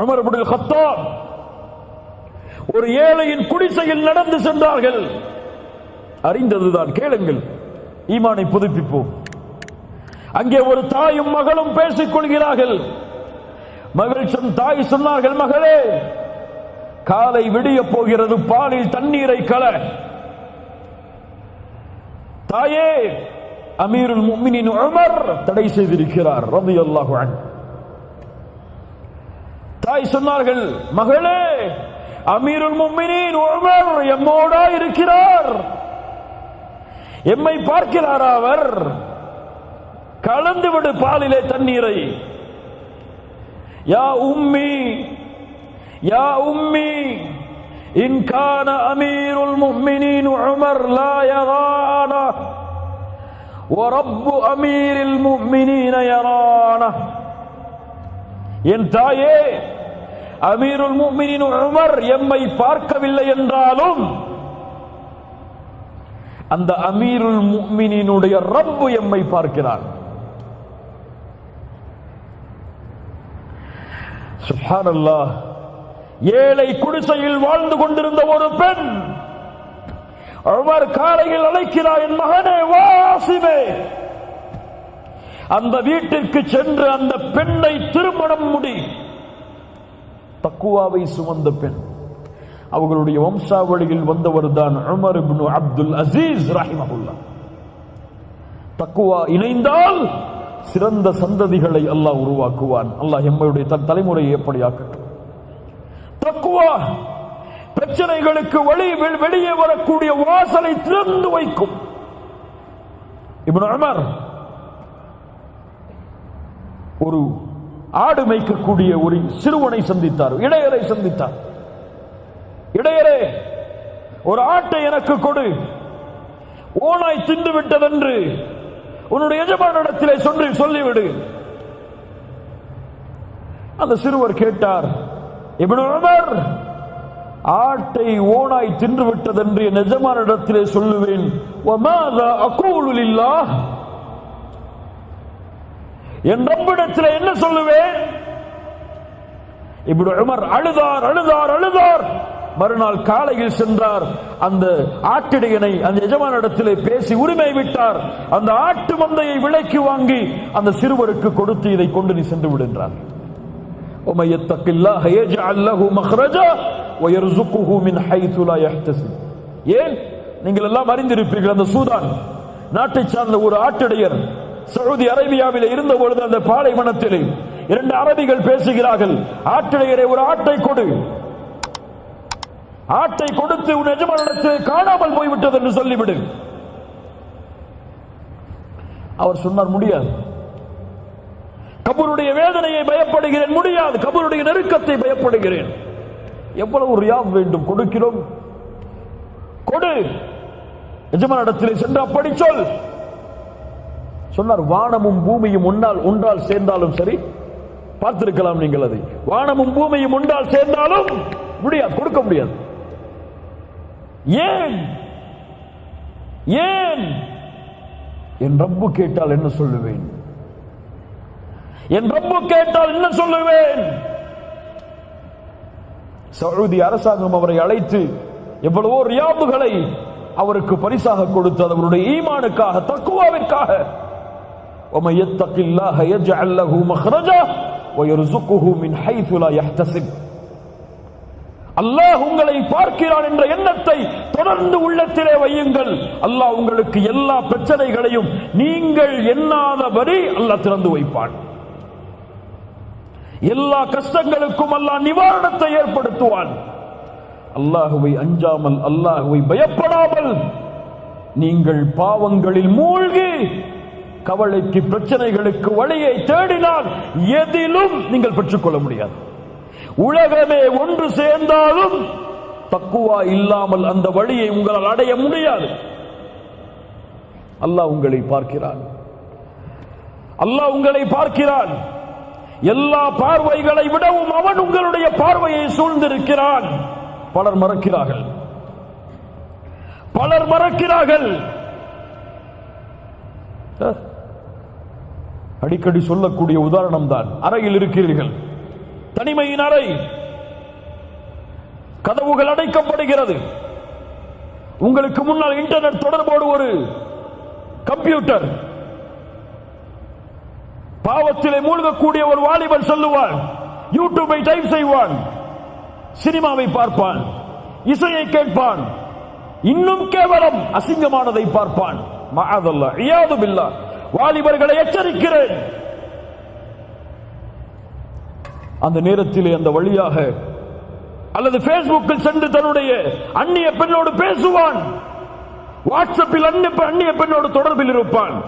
Umar இப்னுல் கத்தாப் ஒரு ஏழையின் குடிசையில் நடந்து சென்றார்கள். அறிந்ததுதான் கேளுங்கள் ஈமானை புதுப்பிப்போம். அங்கே ஒரு தாயும் மகளும் பேசிக் கொள்கிறார்கள். மகள் தாய் சொன்னார்கள் மகளே காலை விடிய போகிறது பாலில் தண்ணீரை கல. தாயே அமீருல் முஃமினின் உமர் தடை செய்திருக்கிறார் ரலியல்லாஹு அன்ஹு. தாய் சொன்னார்கள் மகளே அமீருல் முஃமினின் உமர் எம்மோடா இருக்கிறார் எம்மை பார்க்கிறாரா அவர் கலந்து விடு பாலிலே தண்ணீரை யா உம்மி யா உம்மி இன் கான அமீருல் முஃமினின் உமர் லா யரானா ورب أمير المؤمنين يرانا என் தாயே அமீருல் முஃமினின் உமர் எம்மை பார்க்கவில்லை என்றாலும் அந்த அமீருல் முக்மினினுடைய ரப்பு எம்மை பார்க்கிறான். சுப்ஹானல்லாஹ் ஏழை குடிசையில் வாழ்ந்து கொண்டிருந்த ஒரு பெண் உமர் காலையில் அழைக்கிறார் என் மகனே வாசிமே அந்த வீட்டிற்கு சென்று அந்த பெண்ணை திருமணம் முடி. தக்குவாவை சுமந்த பெண். அவர்களுடைய வம்சாவளியில் வந்தவர் தான் உமர் அப்துல் அசீஸ் ரஹிமகுல்லா தக்குவா இணைந்தால் சிறந்த சந்ததிகளை அல்லாஹ் உருவாக்குவான். அல்லாஹ் எம்மையுடைய தன் தலைமுறையை எப்படி ஆக்கட்டும். தக்குவா பிரச்சனைகளுக்கு வழி வெளியே வரக்கூடிய வாசலை திறந்து வைக்கும். இப்னு உமர் ஒரு ஆடு மேய்க்கக்கூடிய ஒரு சிறுவனை சந்தித்தார். இடையரை சந்தித்தார். இடையரே ஒரு ஆட்டை எனக்கு கொடு. ஓனாய் தின்று விட்டதென்று உன்னுடைய எஜமானிடத்திலே சொல்லி சொல்லிவிடு. அந்த சிறுவர் கேட்டார் எப்படி ஆட்டை ஓனாய் தின்று விட்டதென்று என் எஜமானிடத்திலே சொல்லுவேன். என் ரப்பிடத்தில் என்ன சொல்லுவேன்? இப்படி உமர் அழுதார் அழுதார் அழுதார். மறுநாள் காலையில் சென்றார். அந்த ஆட்டிடையனை அந்த எஜமான இடத்திலே பேசி உரிமை விட்டார். அந்த ஆட்டு மந்தையை விலைக்கு வாங்கி அந்த சிறுவருக்கு கொடுத்து இதை கொண்டு நீ சென்று விடுன்றார் ஏன்? நீங்கள் எல்லாம் அறிந்திருப்பீர்கள் அந்த சூதான். நாட்டை சார்ந்த ஒரு ஆட்டிடையர் சவுதி அரேபியாவில் இருந்த பொழுது அந்த பாலைவனத்திலே இரண்டு அரபிகள் பேசுகிறார்கள். ஆட்டிடையரை ஒரு ஆட்டை கொடு. ஆட்டை கொடுத்து உன் எஜமானத்தில் காணாமல் போய்விட்டது என்று சொல்லிவிடு. அவர் சொன்னார் முடியாது. கபருடைய வேதனையை பயப்படுகிறேன் முடியாது. கபருடைய நெருக்கத்தை பயப்படுகிறேன். எவ்வளவு ரியாப் வேண்டும்? கொடுக்கிறோம். கொடு. எஜமானிடத்திலே சென்று அப்படி சொல். சொன்னார் வானமும் பூமியும் ஒன்றால் ஒன்றால் சேர்ந்தாலும் சரி பார்த்திருக்கலாம் நீங்கள் அதை. வானமும் பூமியும் ஒன்றால் சேர்ந்தாலும் முடியாது கொடுக்க முடியாது. ஏன்? ஏன்? என் ரப்பு கேட்டால் என்ன சொல்லுவேன்? என் ரப்பு கேட்டால் என்ன சொல்லுவேன்? சவுதி அரசாங்கம் அவரை அழைத்து எவ்வளவோ ரியாபுகளை அவருக்கு பரிசாக கொடுத்தது அவருடைய ஈமானுக்காக தக்குவாவிற்காக ومن يتق الله يجعل له مخرجا ويرزقه من حيث لا يحتسب அல்லாஹ் உங்களை பார்க்கிறான் என்ற எண்ணத்தை தொடர்ந்து உள்ளத்திலே வையுங்கள் அல்லாஹ் உங்களுக்கு எல்லா பிரச்சனைகளையும் நீங்கள் எண்ணாதபடி அல்லாஹ் திறந்து வைப்பான் எல்லா கஷ்டங்களுக்கும் அல்லாஹ் நிவாரணத்தை ஏற்படுத்துவான் அல்லாஹுவை அஞ்சாமல் அல்லாஹுவை பயப்படாமல் நீங்கள் பாவங்களில் மூழ்கி கவலைக்கு பிரச்சனைகளுக்கு வழியை தேடினால் எதிலும் நீங்கள் பெற்றுக்கொள்ள முடியாது. உலகமே ஒன்று சேர்ந்தாலும் தக்குவா இல்லாமல் அந்த வழியை உங்களால் அடைய முடியாது. அல்லாஹ் உங்களை பார்க்கிறான். அல்லாஹ் உங்களை பார்க்கிறான். எல்லா பார்வைகளை விடவும் அவன் உங்களுடைய பார்வையை சூழ்ந்திருக்கிறான். பலர் மறக்கிறார்கள். பலர் மறக்கிறார்கள். அடிக்கடி சொல்லக்கூடிய உதாரணம் தான் அறையில் இருக்கிறீர்கள். தனிமையின் அறை. கதவுகள் அடைக்கப்படுகிறது. உங்களுக்கு முன்னால் இன்டர்நெட் தொடர்போடு ஒரு கம்ப்யூட்டர். பாவத்திலே மூழ்கக்கூடிய ஒரு வாலிபன் சொல்லுவான் யூடியூபை டைப் செய்வான் சினிமாவை பார்ப்பான் இசையை கேட்பான் இன்னும் கேவலம் அசிங்கமானதை பார்ப்பான். மகாதல்லா ஐயாது பில்லா வாலிபர்களை எச்சரிக்கிறேன். அந்த நேரத்திலே அந்த வழியாக அல்லது பேஸ்புக்கில் சென்று தன்னுடைய அந்நிய பெண்ணோடு பேசுவான். வாட்ஸ்அப்பில் அந்நிய அந்நிய பெண்ணோடு தொடர்பில் இருப்பான்.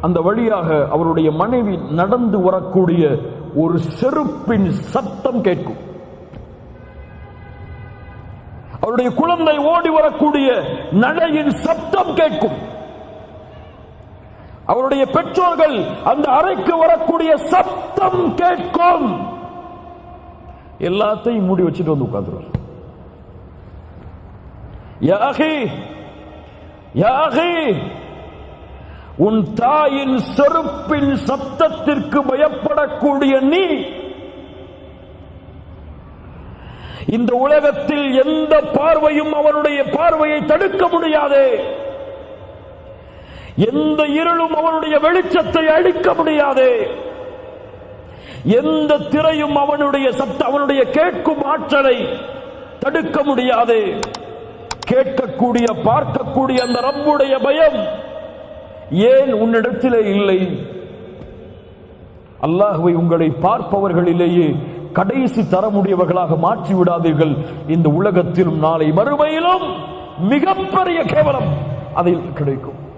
அந்த வழியாக அவருடைய மனைவி நடந்து வரக்கூடிய ஒரு செருப்பின் சத்தம் கேட்கும். அவருடைய குழந்தை ஓடி வரக்கூடிய நடையின் சத்தம் கேட்கும். அவருடைய பெற்றோர்கள் அந்த அறைக்கு வரக்கூடிய சத்தம் கேட்கும். எல்லாத்தையும் மூடி வச்சுட்டு வந்து உட்கார்ந்துருவார். யாகி யாகி உன் தாயின் செருப்பின் சத்தத்திற்கு பயப்படக்கூடிய நீ இந்த உலகத்தில் எந்த பார்வையும் அவனுடைய பார்வையை தடுக்க முடியாது. எந்த இருளும் அவனுடைய வெளிச்சத்தை அழிக்க முடியாது. எந்த திரையும் அவனுடைய சத்த அவனுடைய கேட்கும் ஆற்றலை தடுக்க முடியாது. கேட்கக்கூடிய பார்க்கக்கூடிய அந்த ரப்புடைய பயம் ஏன் உன்னிடத்திலே இல்லை? அல்லாஹுவை உங்களை பார்ப்பவர்களிலேயே கடைசி தரமுடையவர்களாக மாற்றி விடாதீர்கள். இந்த உலகத்திலும் நாளை மறுமையிலும் மிகப்பெரிய கேவலம் அதில் கிடைக்கும்.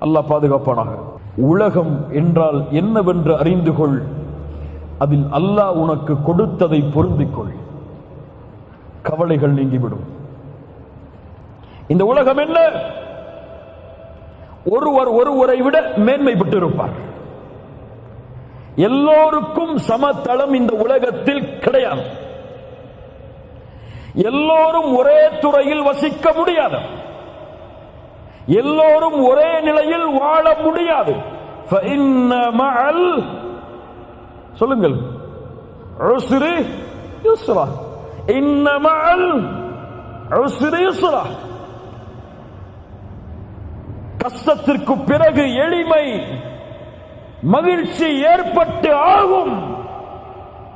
அல்லாஹ் பாதுகாப்பானாக. உலகம் என்றால் என்னவென்று அறிந்து கொள். அதில் அல்லாஹ் உனக்கு கொடுத்ததை பொருந்திக்கொள். கவலைகள் நீங்கிவிடும். இந்த உலகம் என்ன? ஒருவர் ஒருவரை விட மேன்மை பெற்றிருப்பார் எல்லோருக்கும் சமதளம் இந்த உலகத்தில் கிடையாது. எல்லோரும் ஒரே துறையில் வசிக்க முடியாது. எல்லோரும் ஒரே நிலையில் வாழ முடியாது. சொல்லுங்கள். கஷ்டத்திற்கு பிறகு எளிமை மகிழ்ச்சி ஏற்பட்டு ஆகும்.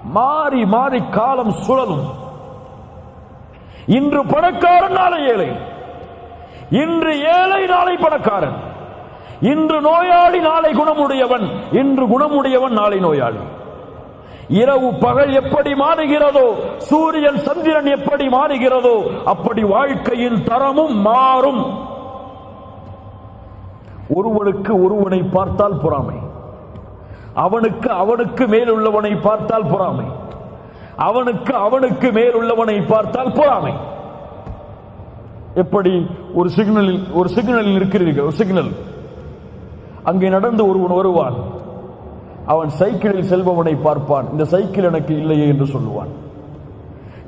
மாறி மாறி காலம் சுழலும். இன்று பணக்காரன் ஏழை. இன்று ஏழை நாளை பணக்காரன். இன்று நோயாளி நாளை குணமுடையவன். இன்று குணமுடையவன் நாளை நோயாளி. இரவு பகல் எப்படி மாறுகிறதோ சூரியன் சந்திரன் எப்படி மாறுகிறதோ அப்படி வாழ்க்கையின் தரமும் மாறும். ஒருவனுக்கு ஒருவனை பார்த்தால் பொறாமை. அவனுக்கு அவனுக்கு மேல் உள்ளவனை பார்த்தால் பொறாமை. அவனுக்கு அவனுக்கு மேல் உள்ளவனை பார்த்தால் பொறாமை. எப்படி ஒரு சிக்னலில் ஒரு சிக்னலில் இருக்கிறீர்கள் ஒரு சிக்னல். அங்கே நடந்து ஒருவன் வருவான். அவன் சைக்கிளில் செல்பவனை பார்ப்பான். இந்த சைக்கிள் எனக்கு இல்லையே என்று சொல்லுவான்.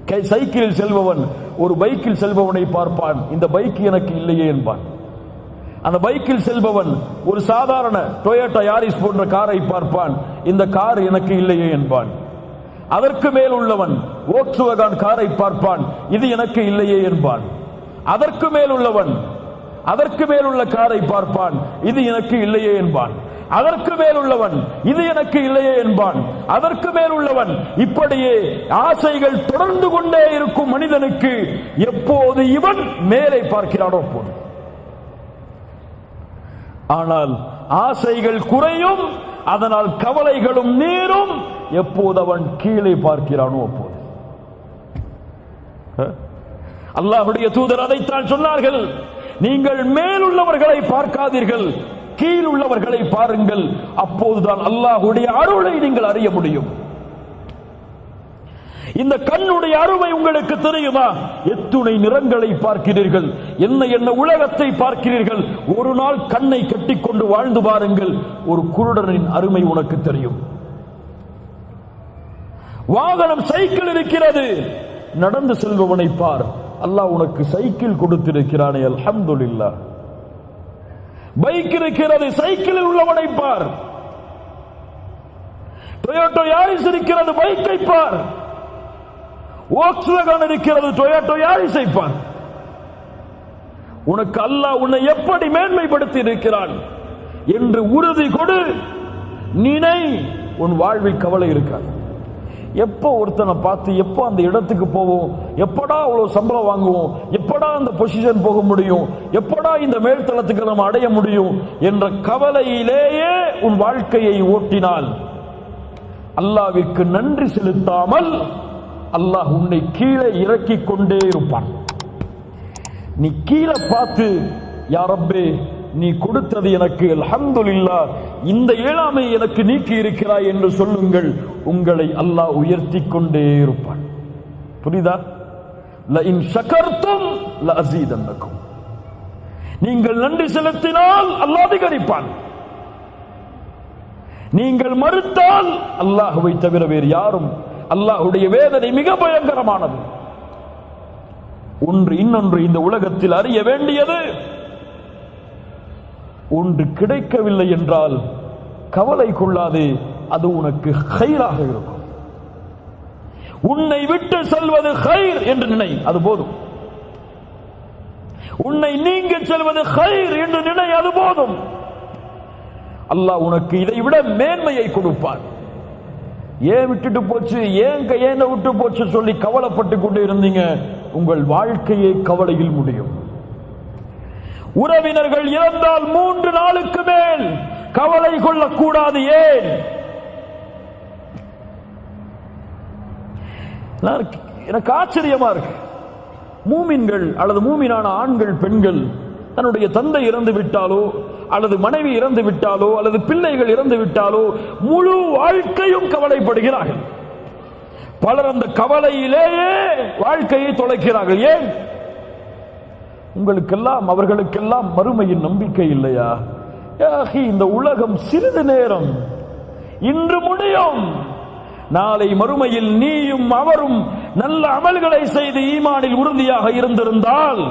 கை- சைக்கிளில் செல்பவன் ஒரு பைக்கில் செல்பவனை பார்ப்பான். இந்த பைக் எனக்கு இல்லையே என்பான். அந்த பைக்கில் செல்பவன் ஒரு சாதாரண டொயோட்டா யாரிஸ் போன்ற காரை பார்ப்பான். இந்த கார் எனக்கு இல்லையே என்பான். அதற்கு மேல் உள்ளவன் ஓக்ஸுவகான் காரை பார்ப்பான். இது எனக்கு இல்லையே என்பான். அதற்கு மேல் உள்ளவன் அதற்கு மேல் உள்ள காரை பார்ப்பான் இது எனக்கு இல்லையே என்பான். அதற்கு மேல் உள்ளவன் இது எனக்கு இல்லையே என்பான். அதற்கு மேல் உள்ளவன் இப்படியே ஆசைகள் தொடர்ந்து கொண்டே இருக்கும் மனிதனுக்கு எப்போது இவன் மேலே பார்க்கிறானோ போது ஆனால் ஆசைகள் குறையும் அதனால் கவலைகளும் நீரும் எப்போது அவன் கீழே பார்க்கிறானோ அப்போது அல்லாஹுடைய தூதர் அதைத்தான் சொன்னார்கள். நீங்கள் மேலுள்ளவர்களை பார்க்காதீர்கள் கீழ் உள்ளவர்களை பாருங்கள். அப்போதுதான் அல்லாஹுடைய அருளை நீங்கள் அறிய முடியும். இந்த கண்ணுடைய அருமை உங்களுக்கு தெரியுமா? எத்துணை நிறங்களை பார்க்கிறீர்கள் என்ன என்ன உலகத்தை பார்க்கிறீர்கள். ஒரு நாள் கண்ணை கட்டிக்கொண்டு வாழ்ந்து பாருங்கள் ஒரு குருடனின் அருமை உனக்கு தெரியும். வாகனம் சைக்கிள் இருக்கிறது நடந்து செல்பவனை பார். அல்லாஹ் உனக்கு சைக்கிள் கொடுத்திருக்கிறானே அல்ஹம்துலில்லாஹ் பைக் இருக்கிறது சைக்கிளில் உள்ளவனை பார். டொயோட்டோ யாரிஸ் இருக்கிறது பைக்கை பார். ஓக்ஸ்வேகன் இருக்கிறது டொயோட்டோ யாரிஸை பார். உனக்கு அல்லாஹ் உன்னை எப்படி மேன்மைப்படுத்தி இருக்கிறான் என்று உறுதி கொடு. நினை உன் வாழ்வில் கவலை இருக்காது. எப்போ ஒருத்தனை பார்த்து எப்போ அந்த இடத்துக்கு போவோம்? எப்படா அவ்வளோ சம்பளம் வாங்குவோம்? எப்படா அந்த பொசிஷன் போக முடியும்? எப்படா இந்த மேல்தளத்துக்கு நம்ம அடைய முடியும்? என்ற கவலையிலேயே உன் வாழ்க்கையை ஓட்டினால் அல்லாவிற்கு நன்றி செலுத்தாமல் அல்லாஹ் உன்னை கீழே இறக்கிக் கொண்டே இருப்பான். நீ கீழே பார்த்து யாரப்பே நீ கொடுத்தது எனக்கு அல்ஹம்துலில்லா இந்த ஏழாமை எனக்கு நீக்கி இருக்கிறாய் என்று சொல்லுங்கள் உங்களை அல்லாஹ் உயர்த்தி கொண்டே இருப்பான். புரியுதா? ல இன் நீங்கள் நன்றி செலுத்தினால் அல்லாஹ் அதிகரிப்பான். நீங்கள் மறுத்தால் அல்லாஹுவை தவிர வேறு யாரும் அல்லாஹுடைய வேதனை மிக பயங்கரமானது. ஒன்று இன்னொன்று இந்த உலகத்தில் அறிய வேண்டியது ஒன்று கிடைக்கவில்லை என்றால் கவலை கொள்ளாதே அது உனக்கு ஹைராக இருக்கும். உன்னை விட்டு செல்வது ஹைர் என்று நினை அது போதும். உன்னை நீங்க செல்வது ஹைர் என்று நினை அது போதும். அல்லாஹ் உனக்கு இதை விட மேன்மையை கொடுப்பார் ஏன் விட்டுட்டு போச்சு ஏன் ஏன் விட்டு போச்சு சொல்லி கவலைப்பட்டு கொண்டு இருந்தீங்க? உங்கள் வாழ்க்கையை கவலையில் முடியும். உறவினர்கள் இறந்தால் மூன்று நாளுக்கு மேல் கவலை கொள்ளக்கூடாது ஏன்? நான் எனக்கு ஆச்சரியமா இருக்கு. மூமின்கள் அல்லது மூமினான ஆண்கள் பெண்கள் தன்னுடைய தந்தை இறந்து விட்டாலோ அல்லது மனைவி இறந்து விட்டாலோ அல்லது பிள்ளைகள் இறந்து விட்டாலோ முழு வாழ்க்கையும் கவலைப்படுகிறார்கள். பலர் அந்த கவலையிலேயே வாழ்க்கையை தொலைக்கிறார்கள். ஏன்? உங்களுக்கெல்லாம் அவர்களுக்கெல்லாம் மறுமையின் நம்பிக்கை இல்லையா? ஏகி இந்த உலகம் சிறிது நேரம் இன்று முடியும். நாளை மறுமையில் நீயும் அவரும் நல்ல அமல்களை செய்து ஈமானில் உறுதியாக இருந்திருந்தால்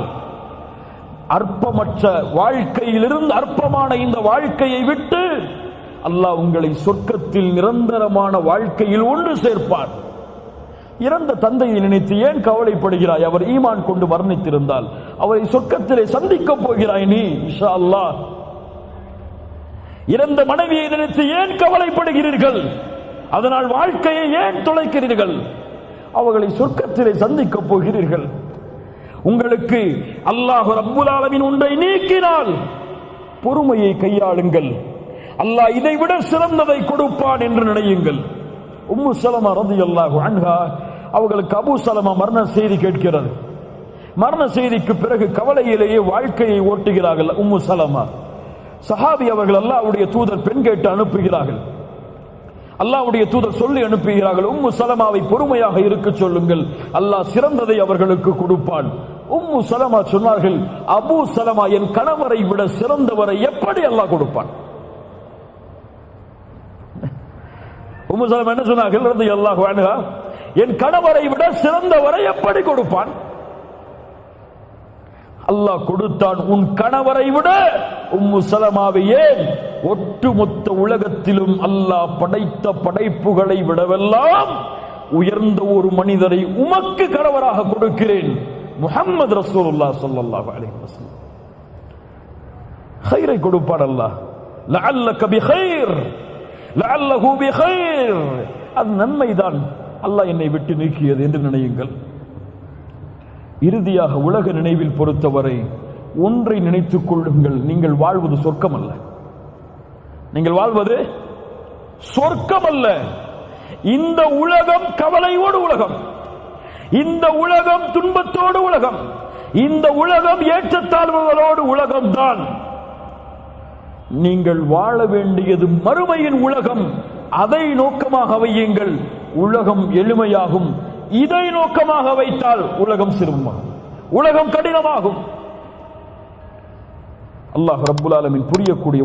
அற்பமற்ற வாழ்க்கையிலிருந்து அற்பமான இந்த வாழ்க்கையை விட்டு அல்லாஹ் உங்களை சொர்க்கத்தில் நிரந்தரமான வாழ்க்கையில் ஒன்று சேர்ப்பார். இறந்த தந்தையை நினைத்து ஏன் கவலைப்படுகிறாய்? அவர் ஈமான் கொண்டு வர்ணித்திருந்தால் அவரை சொர்க்கத்திலே சந்திக்கப் போகிறாய் நீ இஷா அல்லாஹ் இறந்த மனைவியை நினைத்து ஏன் கவலைப்படுகிறீர்கள்? அதனால் வாழ்க்கையை ஏன் தொலைக்கிறீர்கள்? அவர்களை சொர்க்கத்திலே சந்திக்க போகிறீர்கள். உங்களுக்கு அல்லாஹ் ரப்புல் ஆலமீன் ஒன்றை நீக்கினால் பொறுமையை கையாளுங்கள். அல்லாஹ் இதை விட சிறந்ததை கொடுப்பான் என்று நினையுங்கள். உம்மு சலமா ரதியல்லாஹு அன்ஹா அவர்களுக்கு அபு சலமா மரண செய்தி கேட்கிறது. மரண செய்திக்கு பிறகு கவலையிலேயே வாழ்க்கையை ஓட்டுகிறார்கள் உம்மு சலமா. சஹாபி அவர்கள் அல்லாவுடைய தூதர் பெண் கேட்டு அனுப்புகிறார்கள். அல்லாஹ்வுடைய தூதர் சொல்லி அனுப்புகிறார்கள் உம்மு சலமாவை பொறுமையாக இருக்க சொல்லுங்கள். அல்லாஹ் சிறந்ததை அவர்களுக்கு கொடுப்பான். உம்மு சலமா சொன்னார்கள் அபு சலமா என் கணவரை விட சிறந்தவரை எப்படி அல்லாஹ் கொடுப்பான்? உம்மு சலமா என்ன சொன்னார்கள் இருந்து அல்லாஹ் வேணுகா என் கணவரை விட சிறந்தவரை எப்படி கொடுப்பான்? அல்லாஹ் கொடுத்தான் உன் கணவரை விட உம்மு சலமாவை ஏன் ஒட்டுமொத்த உலகத்திலும் அல்லாஹ் படைத்த படைப்புகளை விடவெல்லாம் உயர்ந்த ஒரு மனிதரை உமக்கு கணவராக கொடுக்கிறேன்? முஹம்மது ரசூலுல்லா ஸல்லல்லாஹு அலைஹி வஸல்லம். خيரை கொடுப்பான் அல்லாஹ். லஅல்லக பிகைர் லஅல்லஹு பிகைர் அது நன்மைதான். அல்லாஹ் என்னை விட்டு நீக்கியது என்று நினையுங்கள். இறுதியாக உலக நினைவில் பொறுத்தவரை ஒன்றை நினைத்துக் கொள்ளுங்கள். நீங்கள் வாழ்வது சொர்க்கம் அல்ல நீங்கள் வாழ்வது சொர்க்கம் அல்ல இந்த உலகம் கவலையோடு உலகம். இந்த உலகம் துன்பத்தோடு உலகம். இந்த உலகம் ஏற்றத்தாழ்வுகளோடு உலகம் தான் நீங்கள் வாழ வேண்டியது மறுமையின் உலகம். அதை நோக்கமாக வையுங்கள். உலகம் எளிமையாகும். இதை நோக்கமாக வைத்தால் உலகம் சிரமமாகும் உலகம் கடினமாகும். அல்லாஹ் ரபுல் ஆலமின் புரியக்கூடிய